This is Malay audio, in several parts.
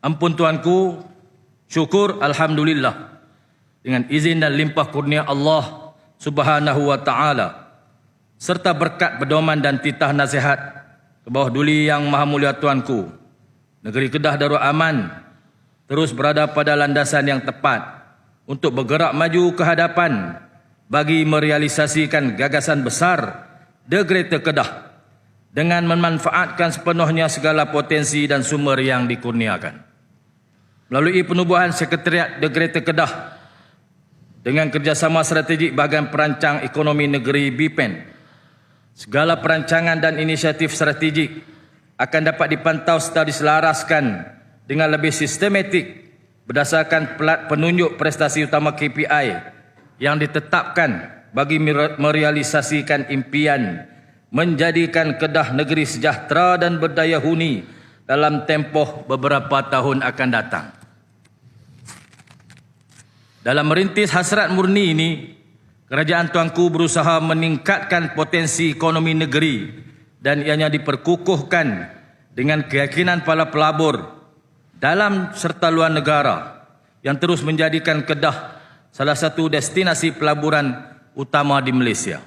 Ampun Tuanku, syukur Alhamdulillah. Dengan izin dan limpah kurnia Allah subhanahu wa ta'ala. Serta berkat pedoman dan titah nasihat ke bawah duli yang maha mulia Tuanku. Negeri Kedah Darul Aman terus berada pada landasan yang tepat untuk bergerak maju ke hadapan bagi merealisasikan gagasan besar The Greater Kedah dengan memanfaatkan sepenuhnya segala potensi dan sumber yang dikurniakan. Melalui penubuhan Sekretariat The Greater Kedah dengan kerjasama strategik bahagian perancang ekonomi negeri BPEN, segala perancangan dan inisiatif strategik akan dapat dipantau serta diselaraskan dengan lebih sistematik berdasarkan pelat penunjuk prestasi utama KPI yang ditetapkan bagi merealisasikan impian menjadikan Kedah negeri sejahtera dan berdaya huni dalam tempoh beberapa tahun akan datang. Dalam merintis hasrat murni ini, kerajaan tuanku berusaha meningkatkan potensi ekonomi negeri dan ianya diperkukuhkan dengan keyakinan para pelabur dalam serta luar negara yang terus menjadikan Kedah salah satu destinasi pelaburan utama di Malaysia.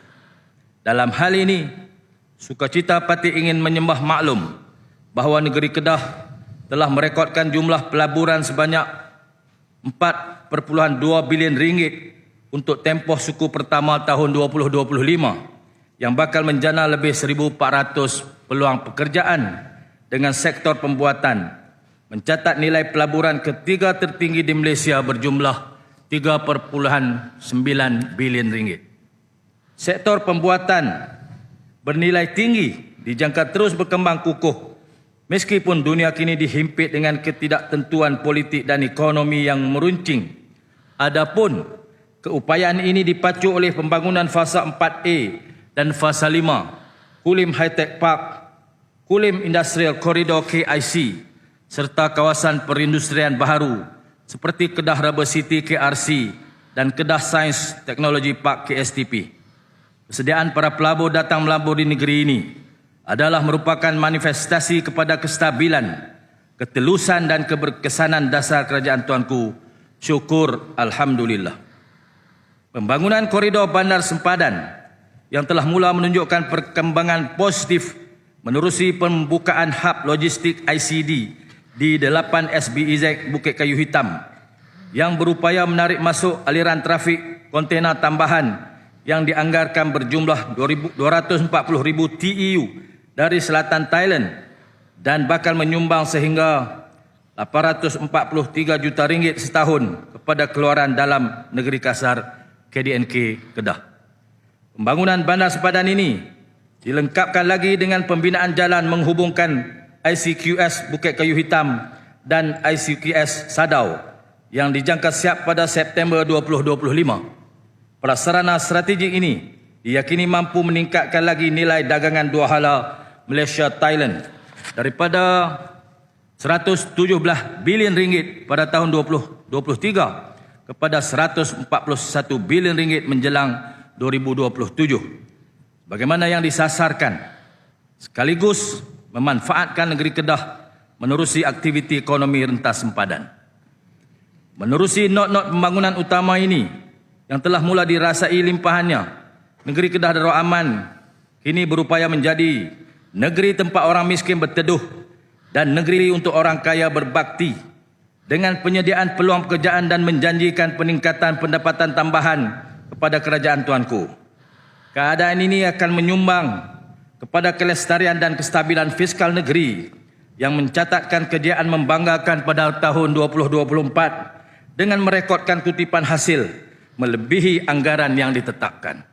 Dalam hal ini, sukacita pati ingin menyembah maklum bahawa negeri Kedah telah merekodkan jumlah pelaburan sebanyak 4.2 bilion ringgit untuk tempoh suku pertama tahun 2025 yang bakal menjana lebih 1,400 peluang pekerjaan dengan sektor pembuatan mencatat nilai pelaburan ketiga tertinggi di Malaysia berjumlah 3.9 bilion ringgit. Sektor pembuatan bernilai tinggi dijangka terus berkembang kukuh meskipun dunia kini dihimpit dengan ketidaktentuan politik dan ekonomi yang meruncing. Adapun keupayaan ini dipacu oleh pembangunan fasa 4A dan fasa 5 Kulim High Tech Park, Kulim Industrial Corridor KIC serta kawasan perindustrian baharu seperti Kedah Rubber City KRC dan Kedah Science Technology Park KSTP. Persediaan para pelabur datang melabur di negeri ini adalah merupakan manifestasi kepada kestabilan, ketelusan dan keberkesanan dasar kerajaan tuanku. Syukur Alhamdulillah. Pembangunan koridor bandar sempadan yang telah mula menunjukkan perkembangan positif menerusi pembukaan hub logistik ICD di 8 SBEZ Bukit Kayu Hitam yang berupaya menarik masuk aliran trafik kontena tambahan yang dianggarkan berjumlah 240,000 TEU dari selatan Thailand dan bakal menyumbang sehingga 843 juta ringgit setahun kepada keluaran dalam negeri kasar KDNK Kedah. Pembangunan bandar sepadan ini dilengkapkan lagi dengan pembinaan jalan menghubungkan ICQS Bukit Kayu Hitam dan ICQS Sadau yang dijangka siap pada September 2025. Prasarana strategik ini diyakini mampu meningkatkan lagi nilai dagangan dua hala Malaysia-Thailand daripada 117 bilion ringgit pada tahun 2023 kepada 141 bilion ringgit menjelang 2027. Bagaimana yang disasarkan sekaligus memanfaatkan negeri Kedah menerusi aktiviti ekonomi rentas sempadan. Menerusi not-not pembangunan utama ini yang telah mula dirasai limpahannya, negeri Kedah Darul Aman kini berupaya menjadi negeri tempat orang miskin berteduh dan negeri untuk orang kaya berbakti dengan penyediaan peluang pekerjaan dan menjanjikan peningkatan pendapatan tambahan kepada kerajaan tuanku. Keadaan ini akan menyumbang kepada kelestarian dan kestabilan fiskal negeri yang mencatatkan kejayaan membanggakan pada tahun 2024 dengan merekodkan kutipan hasil melebihi anggaran yang ditetapkan.